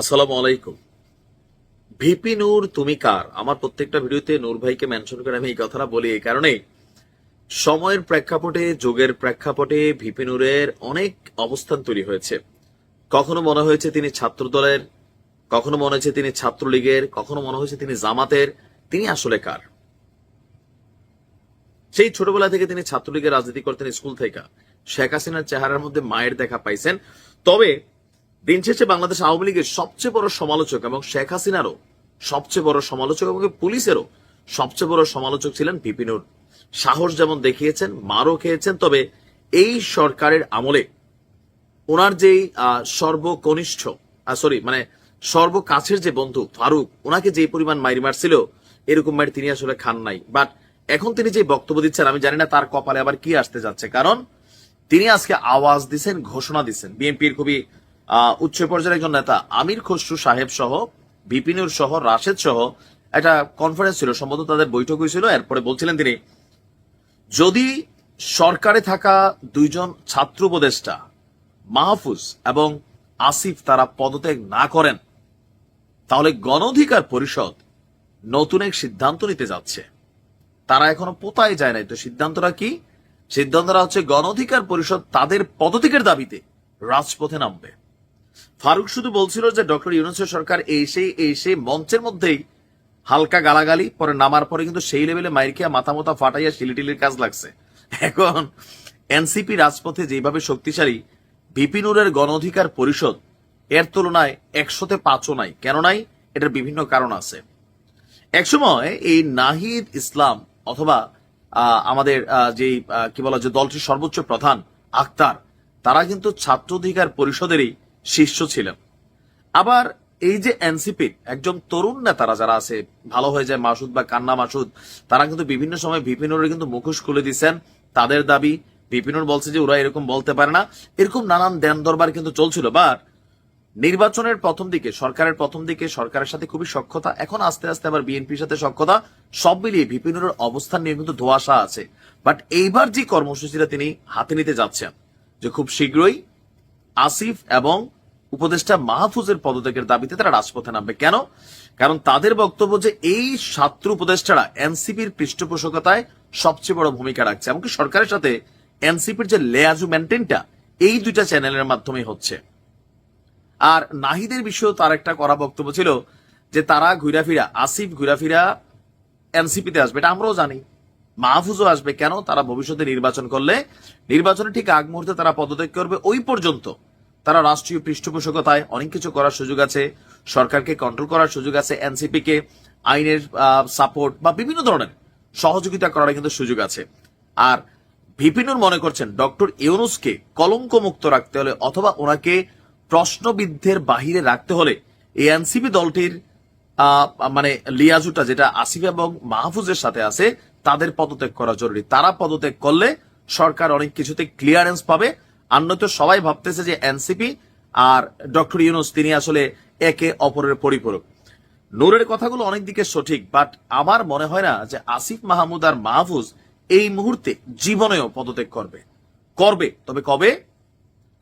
আসসালামু আলাইকুম। ভিপি নূর, তুমি কার? আমার প্রত্যেকটা ভিডিওতে নূর ভাইকে মেনশন করে আমি এই কথাটা বলি এই কারণে সময়ের প্রেক্ষাপটে, যুগের প্রেক্ষাপটে ভিপি নূরের অনেক অবস্থান তৈরি হয়েছে। কখনো মনে হয়েছে তিনি ছাত্র দলের কখনো মনে হয়েছে তিনি ছাত্রলীগের, কখনো মনে হয়েছে তিনি জামাতের। তিনি আসলে কার? সেই ছোটবেলা থেকে তিনি ছাত্রলীগের রাজনীতি করতেন স্কুল থেকে। শেখ হাসিনার চেহারার মধ্যে মায়ের দেখা পাইছেন। তবে দিন শেষে বাংলাদেশ আওয়ামী লীগের সবচেয়ে বড় সমালোচক এবং শেখ হাসিনারও সবচেয়ে বড় সমালোচক এবং পুলিশেরও সবচেয়ে বড় সমালোচক ছিলেন বিপিনুর সাহস যেমন দেখিয়েছেন, মারও খেয়েছেন, তবে এই সরকারের আমলে ওনার যেই সর্বকনিষ্ঠ সরি মানে সর্বকাছের যে বন্ধু ফারুক, ওনাকে যে পরিমাণ মাইর মারছিল, এরকম মাইর তিনি আসলে খান নাই। বাট এখন তিনি যে বক্তব্য দিচ্ছেন, আমি জানি না তার কপালে আবার কি আসতে যাচ্ছে। কারণ তিনি আজকে আওয়াজ দিচ্ছেন ঘোষণা দিচ্ছেন বিএনপির খুবই উচ্চ পর্যায়ের একজন নেতা আমির খসরু সাহেব সহ বিপিনুর সহ, রাশেদ সহ একটা কনফারেন্স ছিল, সম্ভবত তাদের বৈঠক হয়েছিল। এরপরে বলছিলেন তিনি, যদি সরকারে থাকা দুইজন ছাত্র উপদেষ্টা মাহফুজ এবং আসিফ তারা পদত্যাগ না করেন, তাহলে গণঅধিকার পরিষদ নতুন এক সিদ্ধান্ত নিতে যাচ্ছে। তারা এখনও পোতায় যায় নাই। তো সিদ্ধান্তটা কি? সিদ্ধান্তটা হচ্ছে গণঅধিকার পরিষদ তাদের পদত্যাগের দাবিতে রাজপথে নামবে। ফারুক শুধু বলছিল যে ডক্টর ইউনুসের সরকার এই সেই মঞ্চের মধ্যেই হালকা গালাগালি পরে নামার পরে কিন্তু সেই লেভেলে মাইর খেয়া মাথা মাথা ফাটাইয়া শিলিটিলির কাজ লাগছে। এখন এনসিপি রাজপথে যেভাবে শক্তিশালী বিপিনুরের গণ অধিকার পরিষদ এর তুলনায় একশোতে পাঁচও নাই। কেন নাই? এটার বিভিন্ন কারণ আছে। একসময় এই নাহিদ ইসলাম অথবা আমাদের আহ, কি বলা যে দলটির সর্বোচ্চ প্রধান আক্তার তারা কিন্তু ছাত্র অধিকার পরিষদেরই শীর্ষ ছিলেন। আবার এই যে এনসিপির একজন তরুণ নেতারা যারা আছে, ভালো হয়ে যায় মাসুদ বা কান্না মাসুদ, তারা কিন্তু বিভিন্ন সময় বিপিনুরের কিন্তু মুখোশ খুলে দিচ্ছেন। তাদের দাবি বিপিনুর বলছে যে ওরা এরকম বলতে পারে না। এরকম নানান দেন দরবার কিন্তু চলছিল, বাট নির্বাচনের প্রথম দিকে, সরকারের প্রথম দিকে সরকারের সাথে খুবই সক্ষতা, এখন আস্তে আস্তে আবার বিএনপির সাথে সক্ষতা, সব মিলিয়ে বিপিনুরের অবস্থান নিয়ে কিন্তু ধোয়াশা আছে। বাট এইবার যে কর্মসূচিটা তিনি হাতে নিতে যাচ্ছেন, যে খুব শীঘ্রই আসিফ এবং উপদেষ্টা মাহফুজের পদত্যাগের দাবিতে তারা রাজপথে নামবে। কেন? কারণ তাদের বক্তব্য যে এই ছাত্র উপদেষ্টারা এনসিপির পৃষ্ঠপোষকতায় সবচেয়ে বড় ভূমিকা রাখছে, এমনকি সরকারের সাথে এনসিপির যে লেয়াজু মেনটেনটা এই দুইটা চ্যানেলের মাধ্যমে হচ্ছে। আর নাহিদের বিষয়েও তার একটা করা বক্তব্য ছিল যে তারা ঘুরাফিরা আসিফ ঘুরাফিরা এনসিপিতে আসবে, এটা আমরাও জানি। মাহফুজও আসবে, কেন? তারা ভবিষ্যতে নির্বাচন করলে, নির্বাচনের ঠিক আগ মুহূর্তে তারা পদত্যাগ করবে, ওই পর্যন্ত। তারা রাষ্ট্রীয় পৃষ্ঠপোষকতায় অনেক কিছু করার সুযোগ আছে, সরকারকে কন্ট্রোল করার সুযোগ আছে এনসিপি কে আইনের সাপোর্ট বা বিভিন্ন ধরনের সহযোগিতা করার কিন্তু সুযোগ আছে। আর ভিপিনুর মনে করছেন, ডক্টর ইউনুসকে কলঙ্ক মুক্ত রাখতে হলে অথবা ওনাকে প্রশ্নবিদ্ধের বাহিরে রাখতে হলে এই এনসিপি দলটির মানে লিয়াজুটা যেটা আসিফ এবং মাহফুজের সাথে আছে, তাদের পদত্যাগ করা জরুরি। তারা পদত্যাগ করলে সরকার অনেক কিছুতে ক্লিয়ারেন্স পাবে আর নয়তো সবাই ভাবতেছে যে এনসিপি আর ডক্টর ইউনুস, তিনি আসলে একে অপরের পরিপূরক। নূরের কথাগুলো অনেক দিকে সঠিক বাট আমার মনে হয় না যে আসিফ মাহমুদ আর মাহফুজ এই মুহূর্তে জীবনেও পদত্যাগ করবে। করবে, তবে কবে?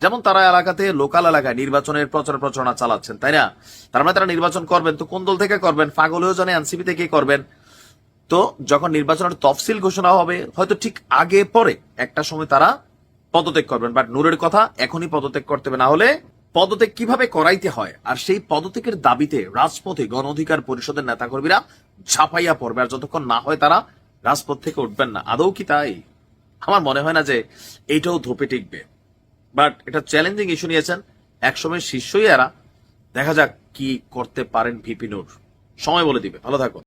যেমন তারা এলাকাতে লোকাল এলাকায় নির্বাচনের প্রচার প্রচারণা চালাচ্ছেন, তাই না? তার মানে তারা নির্বাচন করবেন, তো কোন দল থেকে করবেন? পাগল হয়েও জানে এনসিপি থেকে করবেন। তো যখন নির্বাচনের তফসিল ঘোষণা হবে, হয়তো ঠিক আগে পরে একটা সময় তারা পদত্যাগ করবেন। বাট নূরের কথা এখনই পদত্যাগ করতে হবে, না হলে পদত্যাগ কীভাবে করাইতে হয়? আর সেই পদত্যাগের দাবিতে রাজপথে গণ অধিকার পরিষদের নেতাকর্মীরা ঝাঁপাইয়া পড়বে, আর যতক্ষণ না হয় তারা রাজপথ থেকে উঠবেন না। আদৌ কি তাই? আমার মনে হয় না যে এইটাও ধোপে টিকবে। বাট এটা চ্যালেঞ্জিং ইস্যু নিয়েছেন। একসময় শীর্ষই এরা। দেখা যাক কি করতে পারেন ভিপি নূর। সময় বলে দিবে। ভালো থাকো